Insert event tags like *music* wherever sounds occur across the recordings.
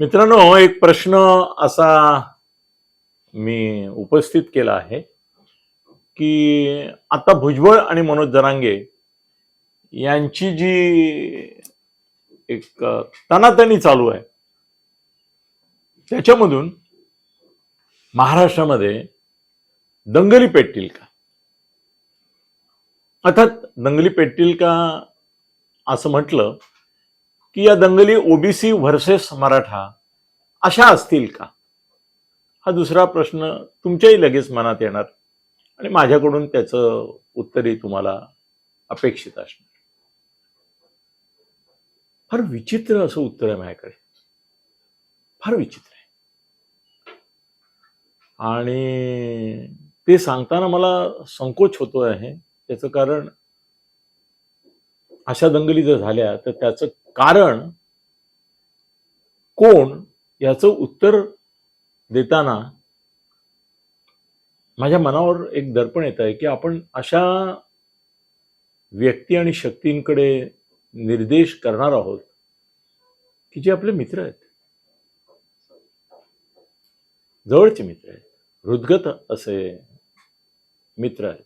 मित्रांनो एक प्रश्न असा मी उपस्थित केला आहे की आता भुजबळ आणि मनोज जरांगे यांची जी एक तणातणी तनातनी चालू आहे त्याच्यामधून महाराष्ट्रामध्ये दंगली पेटतील का? अर्थात दंगली पेटतील का असं म्हटलं की या दंगली ओबीसी व्हर्सेस मराठा अशा असतील का? हा दुसरा प्रश्न तुमच्याही लगेच मनात येणार आणि माझ्याकडून त्याचं उत्तरही तुम्हाला अपेक्षित असणार. फार विचित्र असं उत्तर आहे माझ्याकडे. फार विचित्र आहे. आणि ते सांगताना मला संकोच होतो आहे. त्याचं कारण अशा दंगली जर झाल्या तर त्याचं कारण कोण याचं उत्तर देताना माझ्या मनावर एक दर्पण येत आहे की आपण अशा व्यक्ती आणि शक्तींकडे निर्देश करणार आहोत की जे आपले मित्र आहेत. जवळचे मित्र आहेत. हृदगत असे मित्र आहेत.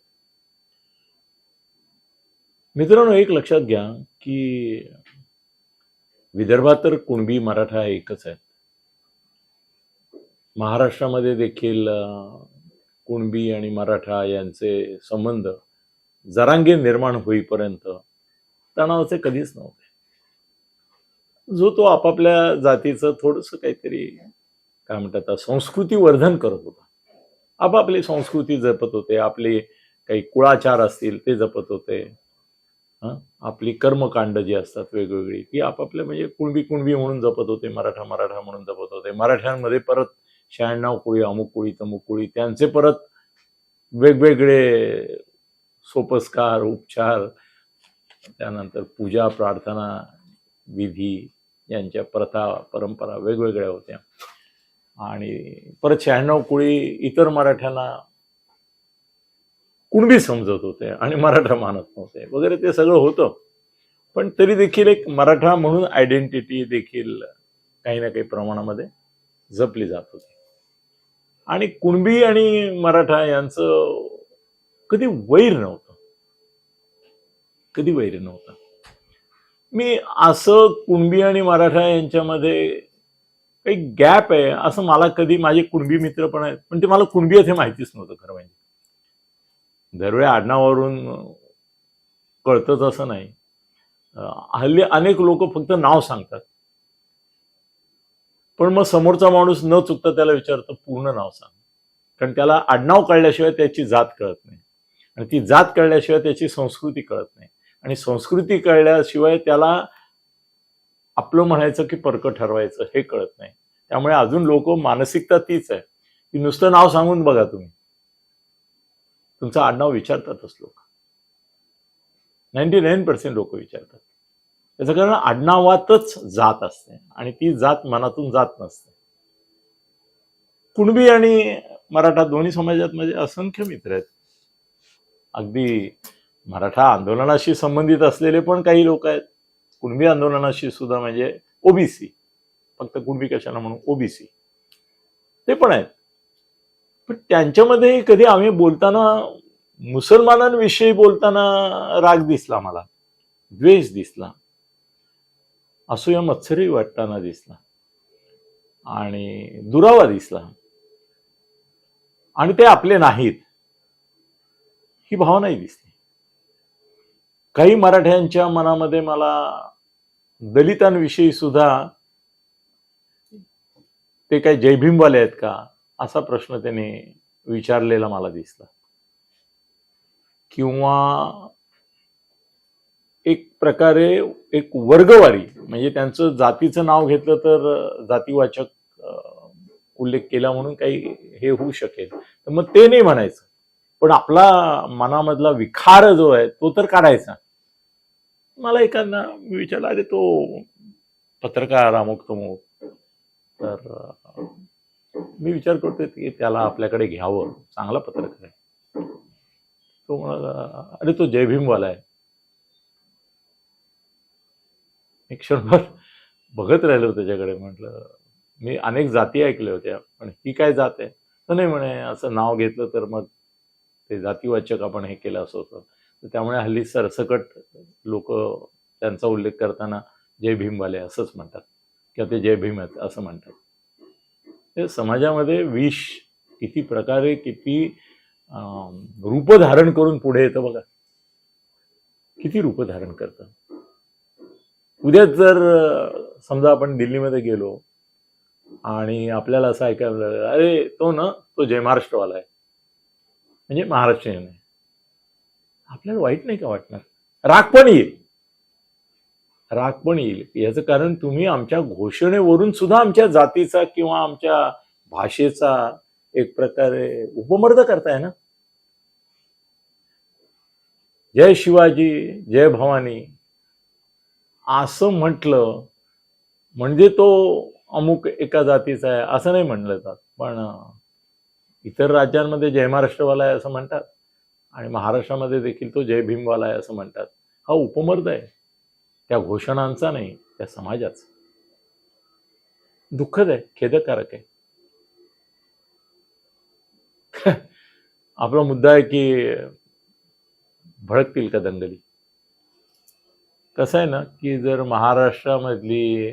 मित्रांनो एक लक्षात घ्या की विदर्भात तर कुणबी मराठा एकच आहेत महाराष्ट्रामध्ये देखील कुणबी आणि मराठा यांचे संबंध जरांगे निर्माण होईपर्यंत तणावाचे कधीच नव्हते. जो तो आपापल्या जातीचं थोडंसं काहीतरी काय म्हणतात आता, संस्कृती वर्धन करत होता. आपापली संस्कृती जपत होते आपले काही कुळाचार असतील ते जपत होते. आपली कर्मकांड जी असतात वेगवेगळी ती आपापल्या म्हणजे कुणबी कुणबी म्हणून जपत होते मराठा मराठा म्हणून जपत होते. मराठ्यांमध्ये परत शहाण्णव कुळी अमुक कुळी तमुक कुळी त्यांचे परत वेगवेगळे सोपस्कार उपचार त्यानंतर पूजा प्रार्थना विधी यांच्या प्रथा परंपरा वेगवेगळ्या होत्या. आणि परत शहाण्णव कुळी इतर मराठ्यांना कुणबी समजत होते आणि मराठा मानत नव्हते. वगैरे ते सगळं होतं. पण तरी देखील एक मराठा म्हणून आयडेंटिटी देखील काही ना काही प्रमाणामध्ये जपली जात होती. आणि कुणबी आणि मराठा यांचं कधी वैर नव्हतं. कधी वैर नव्हतं. मी असं कुणबी आणि मराठा यांच्यामध्ये काही गॅप आहे असं मला कधी माझे कुणबी मित्र पण आहेत पण ते मला कुणबी हे माहितीच नव्हतं खरं म्हणजे. दरवेळी आडनावावरून कळतंच असं नाही. हल्ली अनेक लोक फक्त नाव सांगतात. पण मग समोरचा माणूस न चुकता त्याला विचारतं पूर्ण नाव सांग. कारण त्याला आडनाव कळल्याशिवाय त्याची जात कळत नाही. आणि ती जात कळल्याशिवाय त्याची संस्कृती कळत नाही. आणि संस्कृती कळल्याशिवाय त्याला आपलं म्हणायचं की परकं ठरवायचं हे कळत नाही. त्यामुळे अजून लोक मानसिकता तीच आहे. की नुसतं नाव सांगून बघा तुम्ही. तुमचं आडनाव विचारतातच लोक. नाईन्टी नाईन पर्सेंट लोक विचारतात. त्याचं कारण आडनावातच जात असते आणि ती जात मनातून जात नसते. कुणबी आणि मराठा दोन्ही समाजात माझे असंख्य मित्र आहेत. अगदी मराठा आंदोलनाशी संबंधित असलेले पण काही लोक आहेत. कुणबी आंदोलनाशी सुद्धा म्हणजे ओबीसी फक्त कुणबी कशाला म्हणून ओबीसी ते पण आहेत. पण त्यांच्यामध्ये कधी आम्ही बोलताना मुसलमानांविषयी बोलताना राग दिसला मला द्वेष दिसला असूया मत्सरही वाटताना दिसला आणि दुरावा दिसला. आणि ते आपले नाहीत ही भावनाही दिसली. काही मराठ्यांच्या मनामध्ये मला दलितांविषयी सुद्धा ते काही जयभीमवाले आहेत का? असा प्रश्न त्याने विचारलेला मला दिसला. किंवा एक प्रकारे एक वर्गवारी म्हणजे त्यांचं जातीचं नाव घेतलं तर जातीवाचक उल्लेख केला म्हणून काही हे होऊ शकेल. तर मग ते नाही म्हणायचं. पण आपला मनामधला विखार जो आहे तो तर काढायचा. मला एखादा मी विचारला अरे तो पत्रकार अमुक तमुक तर मी विचार करतोय की त्याला आपल्याकडे घ्यावं. चांगला पत्रकार आहे. तो म्हणाला अरे तो जय भीमवाला आहे. एक क्षणभर बघत राहिलो त्याच्याकडे म्हटलं मी अनेक जाती ऐकल्या होत्या पण ही काय जात आहे? तर नाही म्हणे असं नाव घेतलं तर मग ते जातीवाचक आपण हे केलं असं होतं. तर त्यामुळे हल्ली सरसकट लोक त्यांचा उल्लेख करताना जय भीमवाले असंच म्हणतात किंवा ते जय भीम आहेत असं म्हणतात. ते समाजामध्ये विष किती प्रकारे किती रूप धारण करून पुढे येतं बघा. किती रूप धारण करतं. उद्याच जर समजा आपण दिल्लीमध्ये गेलो आणि आपल्याला असं ऐकायला मिळालं अरे तो ना तो जय महाराष्ट्रवाला आहे. म्हणजे महाराष्ट्रीयन आहे. आपल्याला वाईट नाही का वाटणार? राग पण येईल. राग पण येईल. याचं कारण तुम्ही आमच्या घोषणेवरून सुद्धा आमच्या जातीचा किंवा आमच्या भाषेचा एक प्रकारे उपमर्द करताय ना? जय शिवाजी जय भवानी. असं म्हटलं म्हणजे तो अमुक एका जातीचा आहे असं नाही म्हणलं जात. पण इतर राज्यांमध्ये जय महाराष्ट्रवाला आहे असं म्हणतात. आणि महाराष्ट्रामध्ये देखील तो जय भीमवाला आहे असं म्हणतात. हा उपमर्द आहे. त्या घोषणांचा नाही त्या समाजाचा. दुःखद आहे खेदकारक आहे. आपला मुद्दा आहे की भडकतील का दंगली? कसं आहे ना की जर महाराष्ट्रामधली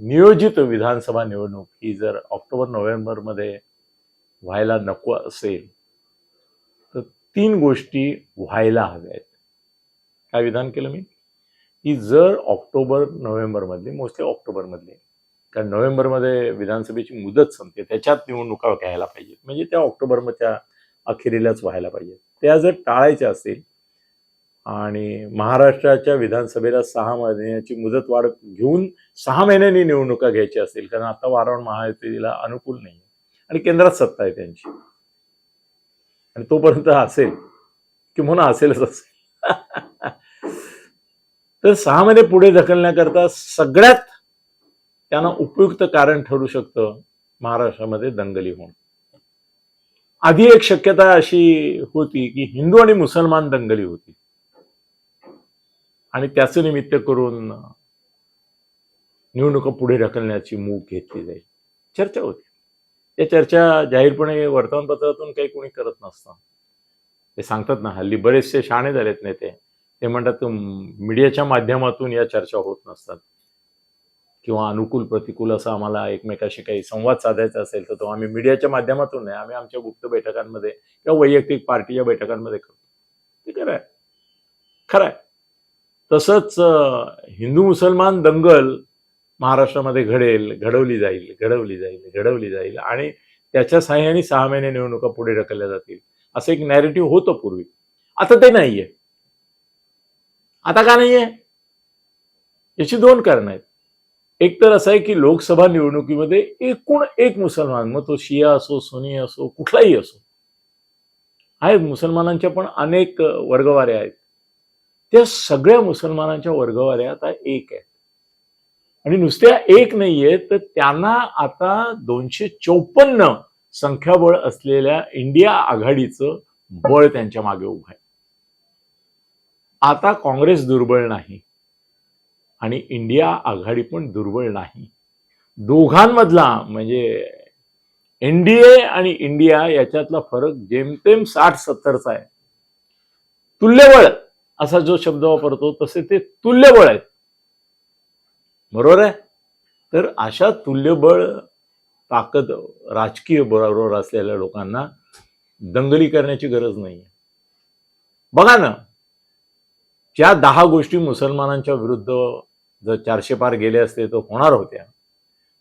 नियोजित विधानसभा निवडणूक ही जर ऑक्टोबर नोव्हेंबरमध्ये व्हायला नको असेल तर तीन गोष्टी व्हायला हव्या आहेत काय विधान केलं मी? की जर ऑक्टोबर नोव्हेंबरमधली मोस्टली ऑक्टोबरमधली कारण नोव्हेंबरमध्ये विधानसभेची मुदत संपते त्याच्यात निवडणुका घ्यायला पाहिजेत. म्हणजे त्या ऑक्टोबरच्या अखेरीलाच व्हायला पाहिजेत. त्या जर टाळायच्या असतील आणि महाराष्ट्राच्या विधानसभेला सहा महिन्याची मुदत वाढ घेऊन सहा महिन्यांनी निवडणुका घ्यायची असतील कारण आता वारंवार महायुतीला अनुकूल नाही आणि केंद्रात सत्ता आहे त्यांची. आणि तोपर्यंत असेल किंवा असेलच असेल. *laughs* तर सहा महिने पुढे ढकलण्याकरता सगळ्यात त्यांना उपयुक्त कारण ठरू शकतं महाराष्ट्रामध्ये दंगली होणं. आधी एक शक्यता अशी होती की हिंदू आणि मुसलमान दंगली होती. आणि त्याचं निमित्त करून निवडणुका पुढे ढकलण्याची मूग घेतली जाईल. चर्चा होती. त्या चर्चा जाहीरपणे वर्तमानपत्रातून काही कोणी करत नसतं. ते सांगतात ना हल्ली बरेचसे शाणे झालेत नेते. ते म्हणतात मीडियाच्या माध्यमातून या चर्चा होत नसतात. किंवा अनुकूल प्रतिकूल असं आम्हाला एकमेकाशी काही संवाद साधायचा असेल तर तो आम्ही मीडियाच्या माध्यमातून नाही आम्ही आमच्या गुप्त बैठकांमध्ये किंवा वैयक्तिक पार्टीच्या बैठकांमध्ये करतो. ते खरं आहे. खरं आहे. तसंच हिंदू मुसलमान दंगल महाराष्ट्रामध्ये घडेल घडवली जाईल घडवली जाईल घडवली जाईल आणि त्याच्या साह्याने सहा महिने निवडणुका पुढे ढकलल्या जातील. असं एक नॅरेटिव्ह होतं पूर्वी. आता ते नाहीये. आता का नाहीये? याची दोन कारण आहेत. एक तर असं आहे की लोकसभा निवडणुकीमध्ये एकूण एक मुसलमान मग तो शिया असो सोनी असो कुठलाही असो आहेत. मुसलमानांच्या पण अनेक वर्गवाऱ्या आहेत. त्या सगळ्या मुसलमानांच्या वर्गवाऱ्या आता एक आहेत. आणि नुसत्या एक नाहीये तर त्यांना आता दोनशे चौपन्न संख्याबळ असलेल्या इंडिया आघाडीचं बळ त्यांच्या मागे उभं आहे. आता काँग्रेस दुर्बळ नाही. आणि इंडिया आघाडी पण दुर्बळ नाही. दोघांमधला म्हणजे एनडीए आणि इंडिया याच्यातला फरक जेमतेम साठ सत्तरचा आहे. तुल्यबळ असा जो शब्द वापरतो तसे ते तुल्यबळ आहेत. बरोबर आहे? तर अशा तुल्यबळ ताकद राजकीय बरोबर असलेल्या लोकांना दंगली करण्याची गरज नाही बघा ना ज्या दहा गोष्टी मुसलमानांच्या विरुद्ध जर चारशे पार गेले असते तर होणार होत्या.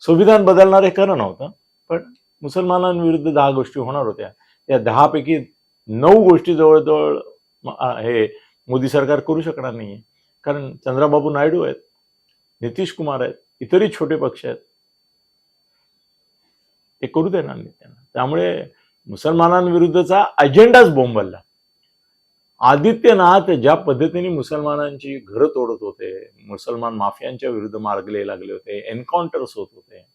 संविधान बदलणार हे खरं नव्हतं पण मुसलमानांविरुद्ध दहा गोष्टी होणार होत्या. त्या दहापैकी नऊ गोष्टी जवळजवळ हे मोदी सरकार करू शकणार नाहीये. कारण चंद्राबाबू नायडू आहेत नितीश कुमार आहेत इतरही छोटे पक्ष आहेत. ते करू देणार नाही त्यांना. त्यामुळे मुसलमानांविरुद्धचा अजेंडाच बोंबलला. आदित्यनाथ ज्या पद्धतीने मुसलमानांची घरं तोडत होते मुसलमान माफियांच्या विरुद्ध मार्गले लागले होते एन्काउंटर्स होत होते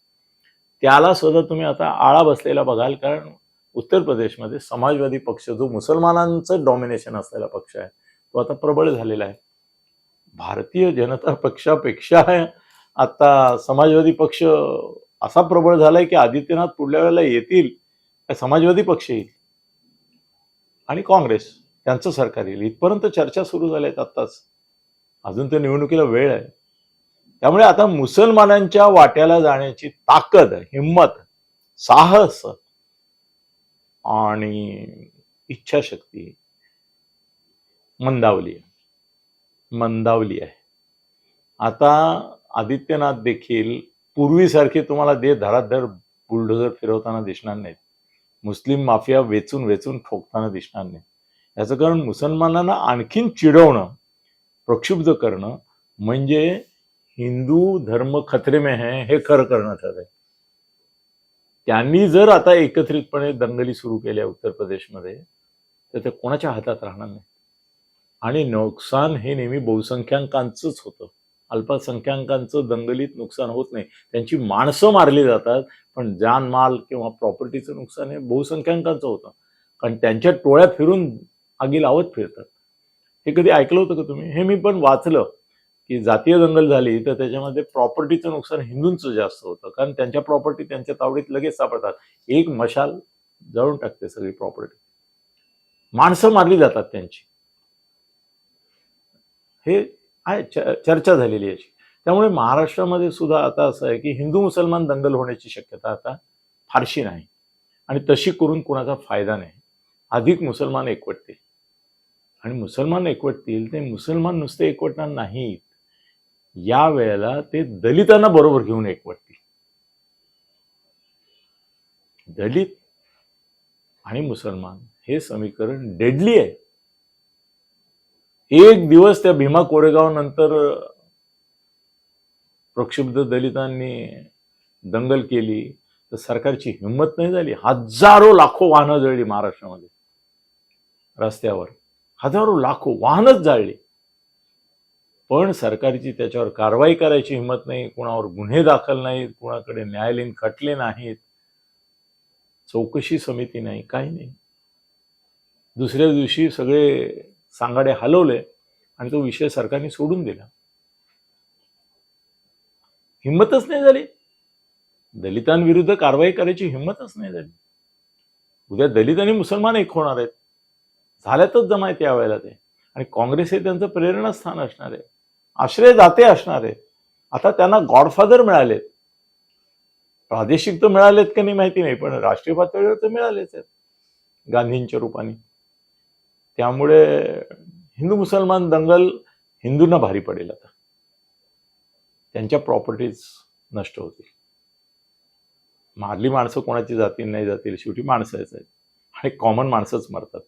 त्याला सुद्धा तुम्ही आता आळा बसलेला बघाल कारण उत्तर प्रदेशमध्ये समाजवादी पक्ष जो मुसलमानांचं डॉमिनेशन असलेला पक्ष आहे तो आता प्रबळ झालेला आहे. भारतीय जनता पक्षापेक्षा आता समाजवादी पक्ष असा प्रबळ झालाय की आदित्यनाथ पुढल्या वेळेला येतील समाजवादी पक्ष येईल. आणि काँग्रेस. त्यांचं सरकार येईल. इथपर्यंत चर्चा सुरू झाल्या आहेत आत्ताच. अजून तर निवडणुकीला वेळ आहे. त्यामुळे आता मुसलमानांच्या वाट्याला जाण्याची ताकद हिंमत साहस आणि इच्छाशक्ती मंदावली आहे. मंदावली आहे. आता आदित्यनाथ देखील पूर्वीसारखे तुम्हाला दे धडाधड बुलडोझर फिरवताना दिसणार नाहीत. मुस्लिम माफिया वेचून वेचून ठोकताना दिसणार नाही याचं कारण मुसलमानांना आणखीन चिडवणं प्रक्षुब्ध करणं म्हणजे हिंदू धर्म खतरे में है हे खरं करणं ठरलंय त्यांनी जर आता एकत्रितपणे दंगली सुरू केल्या उत्तर प्रदेशमध्ये तर ते कोणाच्या हातात राहणार नाही. आणि नुकसान हे नेहमी बहुसंख्याकांचंच होतं. अल्पसंख्याकांचं दंगलीत नुकसान होत नाही. त्यांची माणसं मारली जातात पण जान माल किंवा प्रॉपर्टीचं नुकसान हे बहुसंख्याकांचं होतं. कारण त्यांच्या टोळ्या फिरून आगी लावत फिरतात. हे कधी ऐकलं होतं का तुम्ही? हे मी पण वाचलं की जातीय दंगल झाली तर त्याच्यामध्ये प्रॉपर्टीचं नुकसान हिंदूंचं जास्त होतं. कारण त्यांच्या प्रॉपर्टी त्यांच्या तावडीत लगेच सापडतात. एक मशाल जळून टाकते सगळी प्रॉपर्टी माणसं मारली जातात त्यांची. हे आहे च- चर्चा झालेली याची. त्यामुळे महाराष्ट्रामध्ये सुद्धा आता असं आहे की हिंदू मुसलमान दंगल होण्याची शक्यता आता फारशी नाही. आणि तशी करून कोणाचा फायदा नाही. अधिक मुसलमान एकवटतील. आणि मुसलमान एकवटतील ते मुसलमान नुसते एकवटणार नाहीत. या वेळेला ते दलितांना बरोबर घेऊन एकवटतील दलित आणि मुसलमान हे समीकरण डेडली आहे. एक दिवस त्या भीमा कोरेगाव नंतर प्रक्षुब्ध दलितांनी दंगल केली तर सरकारची हिंमत नाही झाली. हजारो लाखो वाहनं जळली महाराष्ट्रामध्ये. रस्त्यावर. हजारो लाखो वाहनच जाळली. पण सरकारची त्याच्यावर कारवाई करायची हिंमत नाही कुणावर गुन्हे दाखल नाहीत कुणाकडे न्यायालयीन खटले नाहीत चौकशी समिती नाही काही नाही. दुसऱ्या दिवशी सगळे सांगाडे हलवले आणि तो विषय सरकारने सोडून दिला. हिंमतच नाही झाली. दलितांविरुद्ध कारवाई करायची हिंमतच नाही झाली. उद्या दलित आणि मुसलमान एक होणार आहेत. झाल्यातच जमा यावेळेला ते. आणि काँग्रेस हे त्यांचं प्रेरणास्थान असणार आहे. आश्रयदाते असणार आहेत आता त्यांना गॉडफादर मिळालेत. प्रादेशिक तर मिळालेत का नाही माहिती नाही पण राष्ट्रीय पातळीवर तर मिळालेच आहेत. गांधींच्या रूपाने. त्यामुळे हिंदू मुसलमान दंगल हिंदूंना भारी पडेल आता. त्यांच्या प्रॉपर्टीज नष्ट होतील. मारली माणसं कोणाची जातील नाही जातील शेवटी माणसंच आहेत. आणि कॉमन माणसंच मरतात.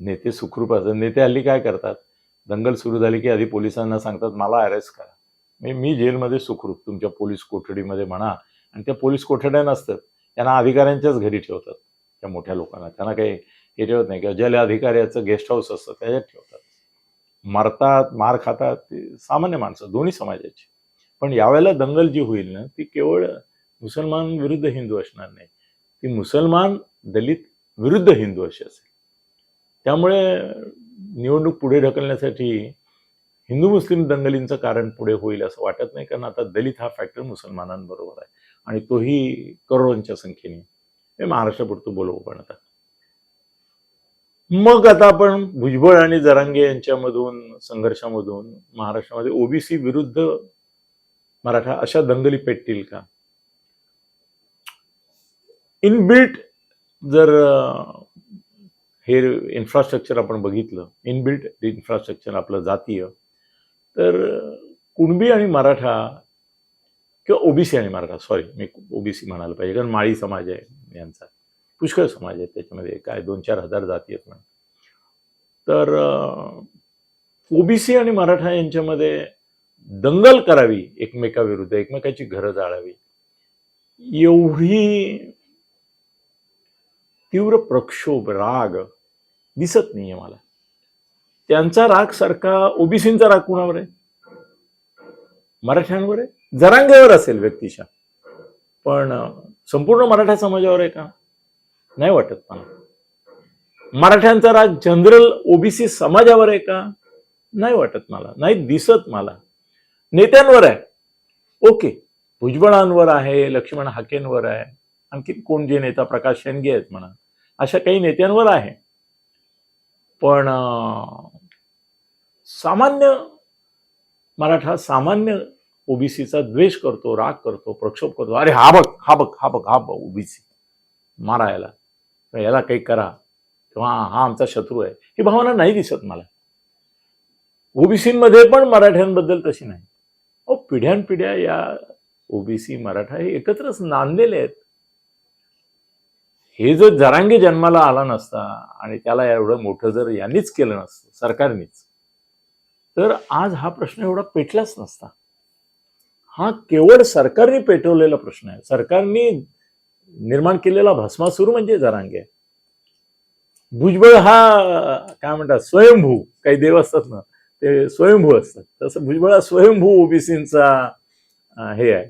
नेते सुखरूप असतात. नेते हल्ली काय करतात? दंगल सुरू झाली की आधी पोलिसांना सांगतात मला अरेस्ट करा. मी मी जेलमध्ये सुखरूप तुमच्या पोलीस कोठडीमध्ये म्हणा. आणि त्या पोलीस कोठड्या नसतात. त्यांना अधिकाऱ्यांच्याच घरी ठेवतात. त्या मोठ्या लोकांना. त्यांना काही हे ठेवत नाही. किंवा ज्याला अधिकाऱ्याचं गेस्ट हाऊस असतं त्याच्यात ठेवतात. मरतात मार खातात ते सामान्य माणसं दोन्ही समाजाची. पण यावेळेला दंगल जी होईल ना ती केवळ मुसलमान विरुद्ध हिंदू असणार नाही. ती मुसलमान दलित विरुद्ध हिंदू अशी असेल. त्यामुळे निवडणूक पुढे ढकलण्यासाठी हिंदू मुस्लिम दंगलींचं कारण पुढे होईल असं वाटत नाही कारण आता दलित हा फॅक्टर मुसलमानांबरोबर आहे. आणि तोही करोडोंच्या संख्येने. हे महाराष्ट्रापुरतं बोलवू पण आता. मग आता आपण भुजबळ आणि जरांगे यांच्यामधून संघर्षामधून महाराष्ट्रामध्ये ओबीसी विरुद्ध मराठा अशा दंगली पेटतील का? इनबिल्ट जर हे इन्फ्रास्ट्रक्चर आपण बघितलं इनबिल्ट इन्फ्रास्ट्रक्चर आपलं जातीय तर कुणबी आणि मराठा किंवा ओबीसी आणि मराठा सॉरी मी ओबीसी म्हणायला पाहिजे कारण माळी समाज आहे यांचा पुष्कळ समाज आहे त्याच्यामध्ये काय दोन चार हजार जाती आहेत म्हणून. तर ओबीसी आणि मराठा यांच्यामध्ये दंगल करावी एकमेकाविरुद्ध एकमेकाची घरं जाळावी एवढी तीव्र प्रक्षोभ राग दिसत नाहीये मला. त्यांचा राग सारखा ओबीसींचा राग कुणावर आहे? मराठ्यांवर आहे? जरांगेवर असेल व्यक्तिशा. पण संपूर्ण मराठा समाजावर आहे का? नाही वाटत मला. मराठ्यांचा राग जनरल ओबीसी समाजावर आहे का? नाही वाटत मला. नाही दिसत मला. नेत्यांवर आहे. ओके. भुजबळांवर आहे लक्ष्मण हाकेंवर आहे. आणखी कोण जे नेता प्रकाश शेंडगे आहेत म्हणा अशा काही नेत्यांवर आहे. पण सामान्य मराठा सामान्य ओबीसीचा द्वेष करतो राग करतो प्रक्षोभ करतो. अरे हा बघ हा बघ हा बघ हा बघ ओबीसी. मारा याला. याला काही करा. किंवा हा आमचा शत्रू आहे. ही भावना नाही दिसत मला. ओबीसीमध्ये पण मराठ्यांबद्दल तशी नाही. अहो पिढ्यानपिढ्या या ओबीसी मराठा हे एकत्रच नांदलेले आहेत. हे जर जरांगे जन्माला आला नसता आणि त्याला एवढं मोठं जर यांनीच केलं नसतं सरकारनीच तर आज हा प्रश्न एवढा पेटलाच नसता. हा केवळ सरकारने पेटवलेला प्रश्न आहे. सरकारने निर्माण केलेला भस्मासूर म्हणजे जरांगे. भुजबळ हा काय म्हणतात स्वयंभू काही देव असतात ना ते स्वयंभू असतात. तसं भुजबळ हा स्वयंभू ओबीसींचा हे आहे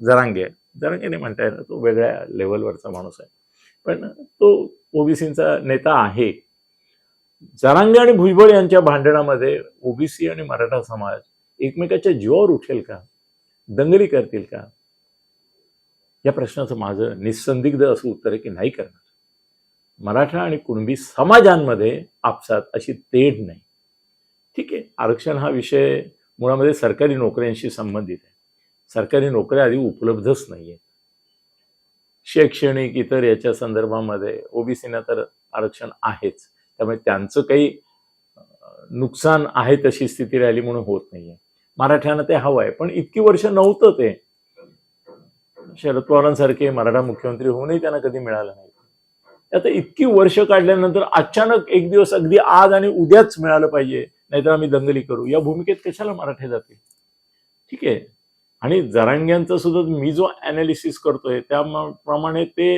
जरांगे आहे. जरांगे म्हणता येणार तो वेगळ्या लेवलवरचा माणूस आहे. पण तो ओबीसींचा नेता आहे. जरांगे आणि भुजबळ यांच्या भांडणामध्ये ओबीसी आणि मराठा समाज एकमेकाच्या जीवावर उठेल का? दंगली करतील का? या प्रश्नाचं माझं निसंदिग्ध असं उत्तर आहे की नाही करणार. मराठा आणि कुणबी समाजांमध्ये आपसात अशी तेढ नाही. ठीक आहे आरक्षण हा विषय मुळामध्ये सरकारी नोकऱ्यांशी संबंधित आहे. सरकारी नोकऱ्या आधी उपलब्धच नाही आहेत शैक्षणिक इतर याच्या संदर्भामध्ये ओबीसीना तर आरक्षण आहेच. त्यामुळे त्यांचं काही नुकसान आहे तशी स्थिती राहिली म्हणून होत नाहीये. मराठ्यांना ते हवं आहे. पण इतकी वर्ष नव्हतं ते. शरद पवारांसारखे मराठा मुख्यमंत्री होऊनही त्यांना कधी मिळालं नाही. आता इतकी वर्ष काढल्यानंतर अचानक एक दिवस अगदी आज आणि उद्याच मिळालं पाहिजे. नाहीतर आम्ही दंगली करू. या भूमिकेत कशाला मराठे जातील? ठीक आहे. आणि जरांग्यांचं सुद्धा मी जो अनालिसिस करतोय त्याप्रमाणे ते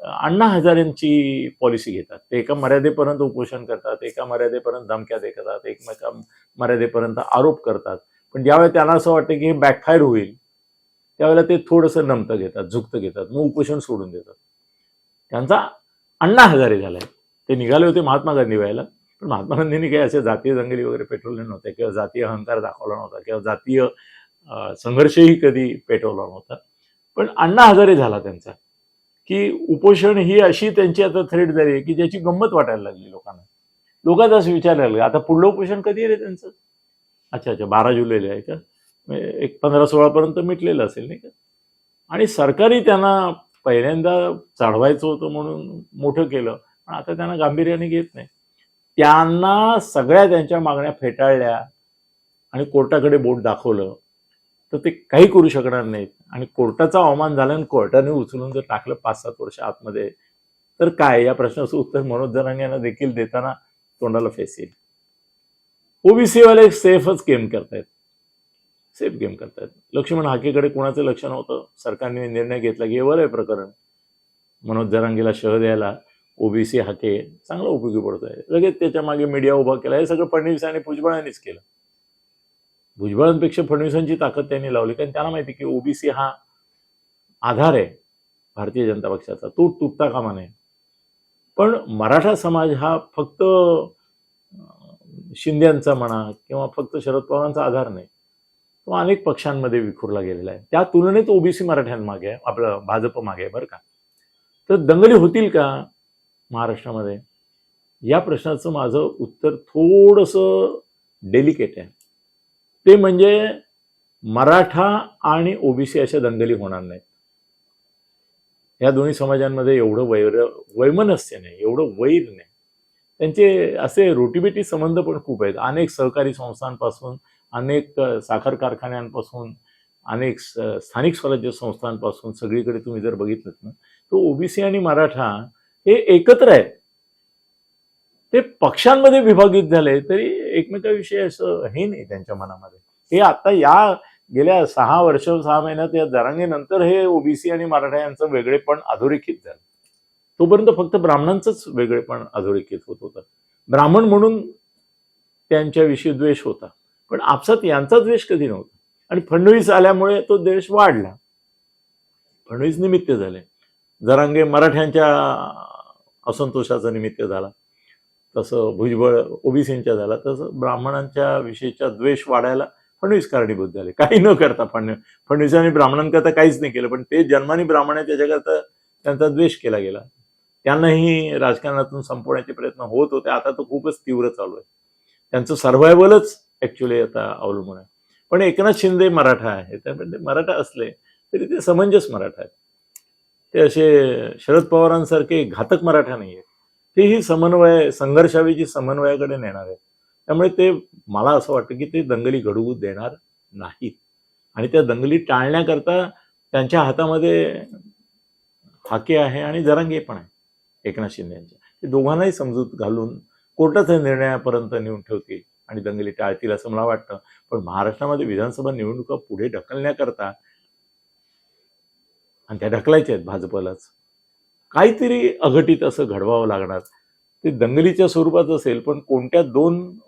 अण्णा हजारेंची पॉलिसी घेतात. ते एका मर्यादेपर्यंत उपोषण करतात एका मर्यादेपर्यंत धमक्या देतात एकमेका मर्यादेपर्यंत आरोप करतात. पण ज्यावेळेला त्यांना असं वाटतं की हे बॅकफायर होईल त्यावेळेला ते थोडंसं नमतं घेतात झुकतं घेतात मग उपोषण सोडून देतात. त्यांचा अण्णा हजारे झालाय ते निघाले होते महात्मा गांधी व्हायला पण महात्मा गांधींनी काही असे जातीय दंगली वगैरे पेटवले नव्हते किंवा जातीय अहंकार दाखवला नव्हता किंवा जातीय संघर्षही कधी पेटवला नव्हता. पण अण्णा हजारे झाला त्यांचा की उपोषण ही अशी त्यांची आता थ्रेड झाली आहे की ज्याची गंमत वाटायला लागली लोकांना. लोकांचा असं विचारायला लागलं आता पुढलं उपोषण कधी आहे रे त्यांचं? अच्छा अच्छा बारा जुलैला आहे का? म्हणजे एक पंधरा सोळापर्यंत मिटलेलं असेल नाही का? आणि सरकारी त्यांना पहिल्यांदा चढवायचं होतं म्हणून मोठं केलं पण आता त्यांना गांभीर्याने घेत नाही. त्यांना सगळ्या त्यांच्या मागण्या फेटाळल्या आणि कोर्टाकडे बोट दाखवलं. तर ते काही करू शकणार नाहीत. आणि कोर्टाचा अवमान झाला आणि कोर्टाने उचलून जर टाकलं पाच सात वर्ष आतमध्ये तर काय? या प्रश्नाचं उत्तर मनोज जरांगे यांना देखील देताना तोंडाला फेस येईल. ओबीसीवाले सेफच गेम करतायत. सेफ गेम करतायत. लक्ष्मण हाकेकडे कुणाचं लक्ष नव्हतं? सरकारने निर्णय घेतला की हे बरं आहे प्रकरण. मनोज जरांगेला शह द्यायला ओबीसी हाके चांगला उपयोगी पडतोय. लगेच त्याच्यामागे मीडिया उभा केला. हे सगळं फडणवीस आणि भुजबळांनीच केलं. भुजबळांपेक्षा फडणवीसांची ताकद त्यांनी लावली. कारण त्यांना माहिती की ओबीसी हा आधार आहे भारतीय जनता पक्षाचा. तो तुटता कामा नये. पण मराठा समाज हा फक्त शिंद्यांचा म्हणा किंवा फक्त शरद पवारांचा आधार नाही. तो अनेक पक्षांमध्ये विखुरला गेलेला आहे. त्या तुलनेत ओबीसी मराठ्यांमागे आहे. आपलं भाजप मागे आहे बरं का. तर दंगली होतील का महाराष्ट्रामध्ये? या प्रश्नाचं माझं उत्तर थोडंसं डेलिकेट आहे. ते म्हणजे मराठा आणि ओबीसी अशा दंगली होणार नाहीत. या दोन्ही समाजांमध्ये एवढं वैर वैमनस्य नाही एवढं वैर नाही. त्यांचे असे रोटीबेटी संबंध पण खूप आहेत. अनेक सहकारी संस्थांपासून अनेक साखर कारखान्यांपासून अनेक स्थानिक स्वराज्य संस्थांपासून सगळीकडे तुम्ही जर बघितलं ना तर ओबीसी आणि मराठा हे एकत्र आहेत. ते पक्षांमध्ये विभागित झाले तरी एकमेकाविषयी असं हे नाही त्यांच्या मनामध्ये. हे आता या गेल्या सहा वर्ष सहा महिन्यात या जरांगेनंतर हे ओबीसी आणि मराठा यांचं वेगळेपण अधोरेखित झालं. तोपर्यंत फक्त ब्राह्मणांचंच वेगळेपण अधोरेखित होत होतं. ब्राह्मण म्हणून त्यांच्याविषयी द्वेष होता. पण आपसात यांचा द्वेष कधी नव्हता. आणि फडणवीस आल्यामुळे तो द्वेष वाढला. फडणवीस निमित्त झाले. जरांगे मराठ्यांच्या असंतोषाचा निमित्त झाला. तसं भुजबळ ओबीसींच्या झाला तसं ब्राह्मणांच्या विषयीचा द्वेष वाढायला फडणवीस कारणीभूत झाले. काही न करता फडणवीस फडणवीसांनी ब्राह्मणांकरता काहीच नाही केलं पण ते जन्मानी ब्राह्मण आहे त्याच्याकरता त्यांचा द्वेष केला गेला. त्यांनाही राजकारणातून संपवण्याचे प्रयत्न होत होते आता तो खूपच तीव्र चालू आहे. त्यांचं सर्व्हायवलच ॲक्च्युली आता अवलंबून आहे. पण एकनाथ शिंदे मराठा आहे त्यामुळे ते मराठा असले तरी ते समंजस मराठा आहेत. ते असे शरद पवारांसारखे घातक मराठा नाही आहेत तेही समन्वय संघर्षावेची समन्वयाकडे नेणार आहे. त्यामुळे ते मला असं वाटतं की ते दंगली घडवू देणार नाहीत. आणि त्या दंगली टाळण्याकरता त्यांच्या हातामध्ये हाके आहे आणि जरांगे पण आहे एकनाथ शिंदे यांच्या. ते दोघांनाही समजूत घालून कोर्टाचा निर्णयापर्यंत नेऊन ठेवतील आणि दंगली टाळतील असं मला वाटतं. पण महाराष्ट्रामध्ये विधानसभा निवडणुका पुढे ढकलण्याकरता आणि त्या ढकलायच्या आहेत भाजपलाच काहीतरी अघटित असं घडवावं लागणार. ते दंगलीच्या स्वरूपात असेल पण कोणत्या दोन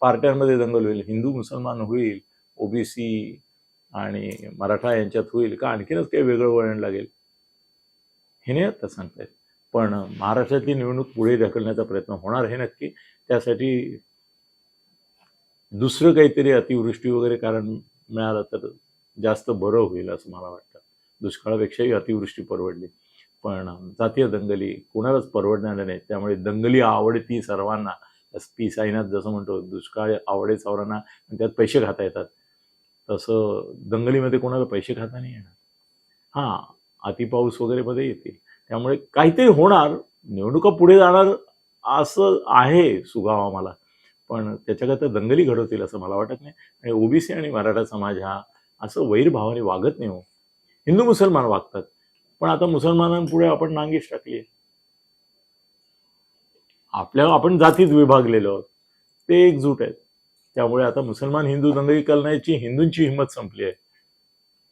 पार्ट्यांमध्ये दंगल होईल? हिंदू मुसलमान होईल ओबीसी आणि मराठा यांच्यात होईल का? आणखीनच काही वेगळं वळण लागेल? हे नाही आता सांगता येत. पण महाराष्ट्रातली निवडणूक पुढे ढकलण्याचा प्रयत्न होणार हे नक्की. त्यासाठी दुसरं काहीतरी अतिवृष्टी वगैरे कारण मिळालं तर जास्त बरं होईल असं मला वाटतं. दुष्काळापेक्षाही अतिवृष्टी परवडली. पण जातीय दंगली कोणालाच परवडणाऱ्या नाही. त्यामुळे दंगली आवडती सर्वांना पी साईनाथ जसं म्हणतो दुष्काळ आवडे सर्वांना आणि त्यात पैसे खाता येतात. तसं दंगलीमध्ये कोणाला पैसे खाता नाही येणार. हां अतिपाऊस वगैरेमध्ये येतील. त्यामुळे काहीतरी होणार निवडणुका पुढे जाणार असं आहे सुगाव आम्हाला. पण त्याच्याकरता दंगली घडवतील असं मला वाटत नाही. आणि ओबीसी आणि मराठा समाज हा असं वैरभावाने वागत नाही हो. हिंदू मुसलमान वागतात. पण आता मुसलमानांपुढे आपण नांगीच टाकली. आपल्या आपण जातीत विभागलेलो आहोत. ते एकजूट आहेत. त्यामुळे आता मुसलमान हिंदू दंगली करण्याची हिंदूंची हिंमत संपली आहे.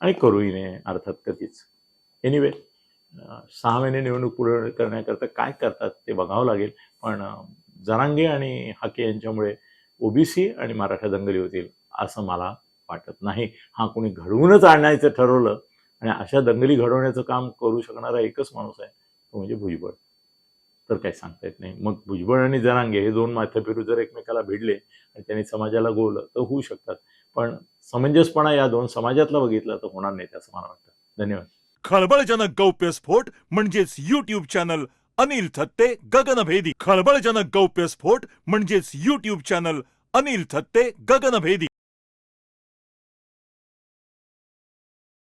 आणि करूही नये अर्थात कधीच. एनिवे सहा महिने निवडणूक पुढे करण्याकरता काय करतात ते बघावं लागेल. पण जरांगे आणि हाके यांच्यामुळे ओबीसी आणि मराठा दंगली होतील असं मला वाटत नाही. हा कोणी घडवूनच आणायचं ठरवलं आणि अशा दंगली घडवण्याचं काम करू शकणारा एकच माणूस आहे तो म्हणजे भुजबळ. तर काही सांगता येत नाही. मग भुजबळ आणि जरांगे हे दोन माथेफिरू जर एकमेकाला भिडले आणि त्यांनी समाजाला गोवलं तर होऊ शकतात. पण समंजसपणा या दोन समाजातला बघितला तर होणार नाही असं मला वाटतं. धन्यवाद. खळबळजनक गौप्यस्फोट म्हणजेच युट्यूब चॅनल अनिल थत्ते गगनभेदी. खळबळजनक गौप्यस्फोट म्हणजेच युट्यूब चॅनल अनिल थत्ते गगनभेदी.